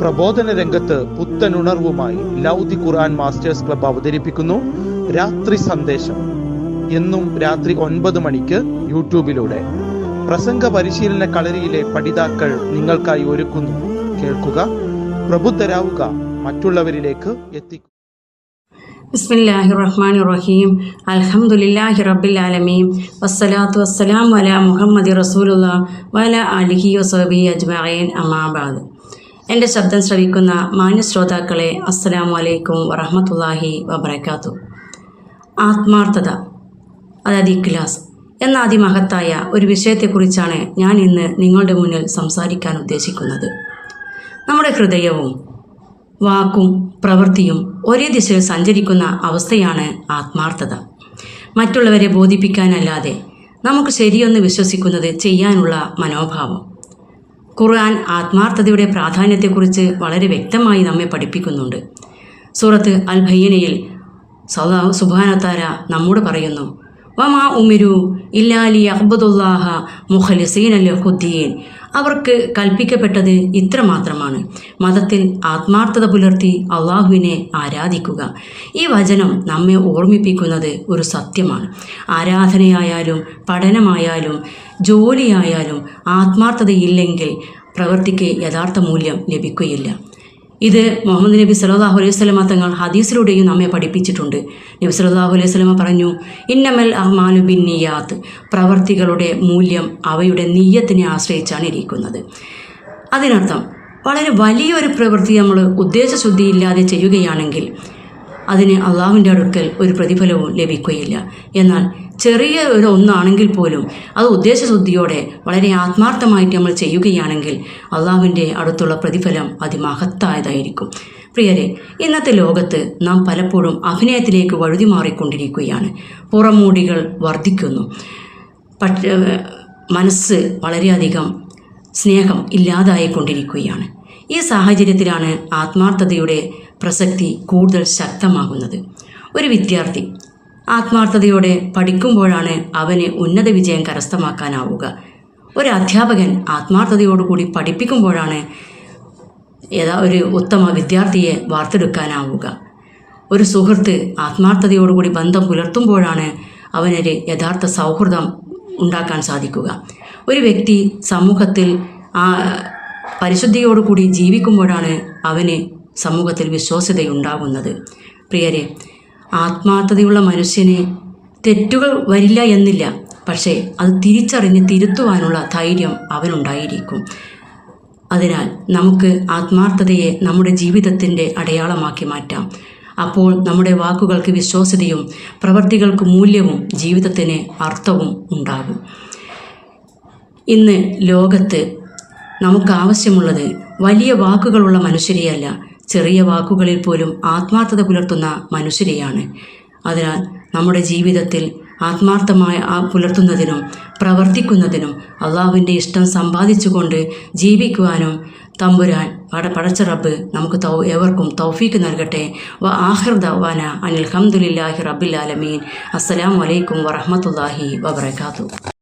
പ്രബോധന രംഗത്ത് പുത്തനുണർവുമായി ലൗദി ഖുർആൻ masters club അവതരിപ്പിക്കുന്നു. രാത്രി സന്ദേശം. എന്നും രാത്രി ഒൻപത് മണിക്ക് യൂട്യൂബിലൂടെ. പ്രസംഗ പരിശീലന കളരിയിലെ പഠിതാക്കൾ നിങ്ങൾക്കായി ഒരുക്കുന്നു. കേൾക്കുക പ്രബുദ്ധരാവുക മറ്റുള്ളവരിലേക്ക് എത്തിക്കുക ബിസ്മില്ലാഹി റഹ്മാൻ റഹീം അൽഹംദുലില്ലാഹി റബ്ബിൽ ആലമീൻ. വസ്സലാത്തു വസ്സലാം വല മുഹമ്മദ് റസൂലുള്ള വല അലിഹി വസബി അജ്മഅീൻ അമാബാദ് എന്റെ ശബ്ദം ശ്രവിക്കുന്ന മാന്യ ശ്രോതാക്കളെ അസ്സലാമു അലൈക്കും വറഹമത്തല്ലാഹി വബർക്കാത്തു ആത്മാർത്ഥത അതായത് ഇഖ്ലാസ് എന്ന അതിമഹത്തായ ഒരു വിഷയത്തെക്കുറിച്ചാണ് ഞാൻ ഇന്ന് നിങ്ങളുടെ മുന്നിൽ സംസാരിക്കാൻ ഉദ്ദേശിക്കുന്നത്. നമ്മുടെ ഹൃദയവും വാക്കും പ്രവൃത്തിയും ഒരേ ദിശയിൽ സഞ്ചരിക്കുന്ന അവസ്ഥയാണ് ആത്മാർത്ഥത. മറ്റുള്ളവരെ ബോധിപ്പിക്കാനല്ലാതെ നമുക്ക് ശരിയെന്ന് വിശ്വസിക്കുന്നത് ചെയ്യാനുള്ള മനോഭാവം. ഖുർആൻ ആത്മാർത്ഥതയുടെ പ്രാധാന്യത്തെക്കുറിച്ച് വളരെ വ്യക്തമായി നമ്മെ പഠിപ്പിക്കുന്നുണ്ട്. സൂറത്ത് അൽ ഭയ്യനയിൽ സദാ സുബാനത്താര നമ്മോട് പറയുന്നു വമാ ഉമിരു ഇല്ലാലി അഹബദുല്ലാഹ മുഖലിസീൻ അൽ ഹുദ്ദീൻ അവർക്ക് കൽപ്പിക്കപ്പെട്ടത് ഇത്രമാത്രമാണ്. മതത്തിൽ ആത്മാർത്ഥത പുലർത്തി അള്ളാഹുവിനെ ആരാധിക്കുക. ഈ വചനം നമ്മെ ഓർമ്മിപ്പിക്കുന്നത് ഒരു സത്യമാണ്. ആരാധനയായാലും പഠനമായാലും ജോലിയായാലും ആത്മാർത്ഥതയില്ലെങ്കിൽ പ്രവൃത്തിക്ക് യഥാർത്ഥ മൂല്യം ലഭിക്കുകയില്ല. ഇത് മുഹമ്മദ് നബി സല്ലാഹു അലൈഹി സ്വലമ തങ്ങൾ ഹദീസിലൂടെയും നമ്മെ പഠിപ്പിച്ചിട്ടുണ്ട്. നബി സല്ലാഹു അലൈഹി സ്വലമ പറഞ്ഞു ഇന്നമൽ അഹ്മാലു ബിൻ നിയാത്ത് പ്രവർത്തികളുടെ മൂല്യം അവയുടെ നീയത്തിനെ ആശ്രയിച്ചാണ് ഇരിക്കുന്നത്. അതിനർത്ഥം വളരെ വലിയൊരു പ്രവൃത്തി നമ്മൾ ഉദ്ദേശശുദ്ധിയില്ലാതെ ചെയ്യുകയാണെങ്കിൽ അതിന് അള്ളാഹുവിന്റെ അടുക്കൽ ഒരു പ്രതിഫലവും ലഭിക്കുകയില്ല. എന്നാൽ ചെറിയ ഒരു ഒന്നാണെങ്കിൽ പോലും അത് ഉദ്ദേശശുദ്ധിയോടെ വളരെ ആത്മാർത്ഥമായിട്ട് നമ്മൾ ചെയ്യുകയാണെങ്കിൽ അള്ളാഹുവിന്റെ അടുത്തുള്ള പ്രതിഫലം അതിമഹത്തായതായിരിക്കും. പ്രിയരെ ഇന്നത്തെ ലോകത്ത് നാം പലപ്പോഴും അഭിനയത്തിലേക്ക് വഴുതി മാറിക്കൊണ്ടിരിക്കുകയാണ്. പുറമൂടികൾ വർദ്ധിക്കുന്നു. പക്ഷ മനസ്സ് വളരെയധികം സ്നേഹം ഇല്ലാതായിക്കൊണ്ടിരിക്കുകയാണ്. ഈ സാഹചര്യത്തിലാണ് ആത്മാർത്ഥതയുടെ പ്രസക്തി കൂടുതൽ ശക്തമാകുന്നത്. ഒരു വിദ്യാർത്ഥി ആത്മാർത്ഥതയോടെ പഠിക്കുമ്പോഴാണ് അവന് ഉന്നത വിജയം കരസ്ഥമാക്കാനാവുക. ഒരു അധ്യാപകൻ ആത്മാർത്ഥതയോടുകൂടി പഠിപ്പിക്കുമ്പോഴാണ് ഏതാ ഒരു ഉത്തമ വിദ്യാർത്ഥിയെ വാർത്തെടുക്കാനാവുക. ഒരു സുഹൃത്ത് ആത്മാർത്ഥതയോടുകൂടി ബന്ധം പുലർത്തുമ്പോഴാണ് അവനൊരു യഥാർത്ഥ സൗഹൃദം ഉണ്ടാക്കാൻ സാധിക്കുക. ഒരു വ്യക്തി സമൂഹത്തിൽ ആ പരിശുദ്ധിയോടുകൂടി ജീവിക്കുമ്പോഴാണ് അവന് സമൂഹത്തിൽ വിശ്വാസ്യതയുണ്ടാകുന്നത്. പ്രിയരെ ആത്മാർത്ഥതയുള്ള മനുഷ്യന് തെറ്റുകൾ വരില്ല എന്നില്ല. പക്ഷേ അത് തിരിച്ചറിഞ്ഞ് തിരുത്തുവാനുള്ള ധൈര്യം അവനുണ്ടായിരിക്കും. അതിനാൽ നമുക്ക് ആത്മാർത്ഥതയെ നമ്മുടെ ജീവിതത്തിന്റെ അടയാളമാക്കി മാറ്റാം. അപ്പോൾ നമ്മുടെ വാക്കുകൾക്ക് വിശ്വാസ്യതയും പ്രവൃത്തികൾക്ക് മൂല്യവും ജീവിതത്തിന് അർത്ഥവും ഉണ്ടാകും. ഇന്ന് ലോകത്ത് നമുക്കാവശ്യമുള്ളത് വലിയ വാക്കുകളുള്ള മനുഷ്യരെയല്ല. ചെറിയ വാക്കുകളിൽ പോലും ആത്മാർത്ഥത പുലർത്തുന്ന മനുഷ്യരെയാണ്. അതിനാൽ നമ്മുടെ ജീവിതത്തിൽ ആത്മാർത്ഥമായ ആ പുലർത്തുന്നതിനും പ്രവർത്തിക്കുന്നതിനും അള്ളാഹുവിന്റെ ഇഷ്ടം സമ്പാദിച്ചുകൊണ്ട് ജീവിക്കുവാനും തമ്പുരാൻ പട പടച്ച റബ്ബ് നമുക്ക് തൗ എവർക്കും തൗഫീക്ക് നൽകട്ടെ. വ ആഹിർ ദവാന അനിൽ ഹംദുലില്ലാഹി റബ്ബിൽ ആലമീൻ. അസ്സലാമു അലൈക്കും വറഹമത്തല്ലാഹി വബർക്കാത്തു